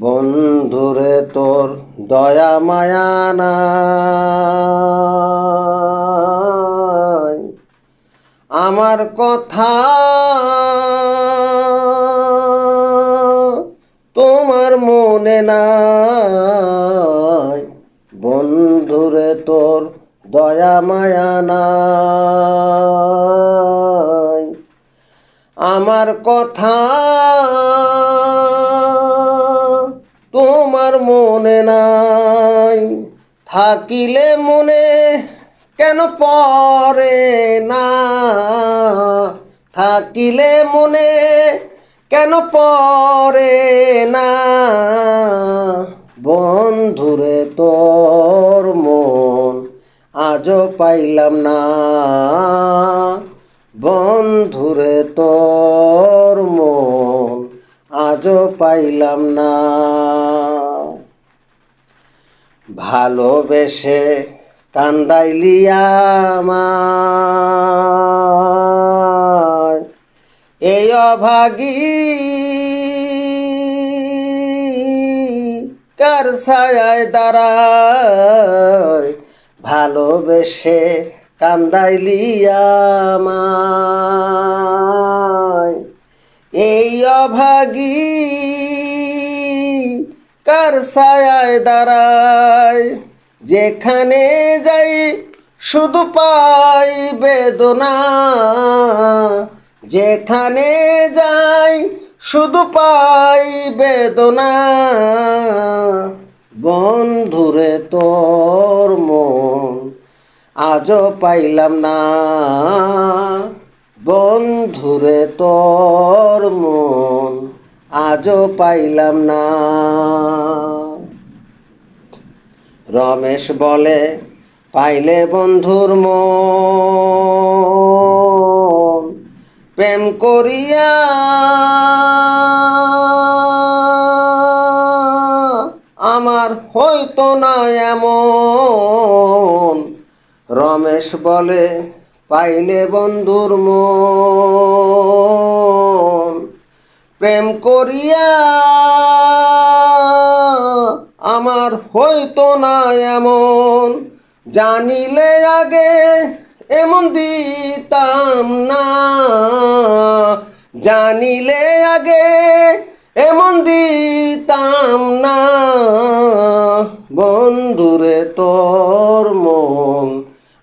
বন্ধুরে তোর দয়া মায়া নাই। আমার কথা তোমার মনে নাই। বন্ধুরে তোর দয়া মায়া নাই। আমার কথা তোমার মনে নাই। থাকিলে মনে কেন পরে না? থাকিলে মনে কেন পরে না? বন্ধুরে, তোর মন আজও পাইলাম না। বন্ধুরে, তোর মন আজও পাইলাম না। ভালোবেসে কান্দাইলি আমায়। এই অভাগী কার ছায় দাঁড়ায়? ভালোবেসে কান্দাইলিয়া আমায়। এই অভাগী কার ছায় দাঁড়ায়? যেখানে যাই শুধু পাই বেদনা। যেখানে যাই শুধু পাই বেদনা। বন্ধুরে তোর মন আজও পাইলাম না। বন্ধুরে তোর মন আজও পাইলাম না। রমেশ বলে, পাইলে বন্ধুর মন প্রেম করিয়া আমার হয়তো না এমন। রমেশ বলে পাইলে বন্ধুর মন প্রেম করিয়া আমার হয়তো না এমন। জানিলে আগে এমন দিতাম না। জানিলে আগে এমন দিতাম না। বন্ধুরে তোর মন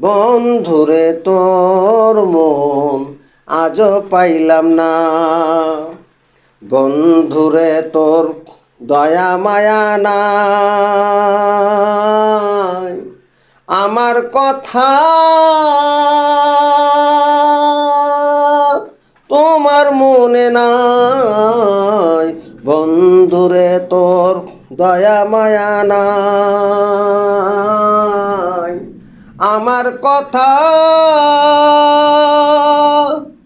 বন্ধুরে তোর মন আজও পাইলাম না। বন্ধুরে তোর দয়া মায়া নাই। আমার কথা তোমার মনে নাই। বন্ধুরে তোর দয়া মায়া নাই। আমার কথা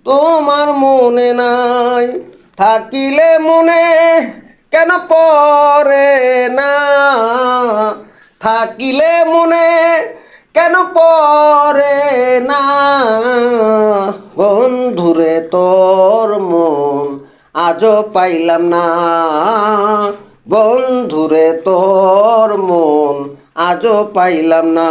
তোমার মনে নাই। থাকিলে মনে কেন পরে না? থাকিলে মনে কেন পরে না? বন্ধুরে, তোর মন আজও পাইলাম না। বন্ধুরে, তোর মন আজও পাইলাম না।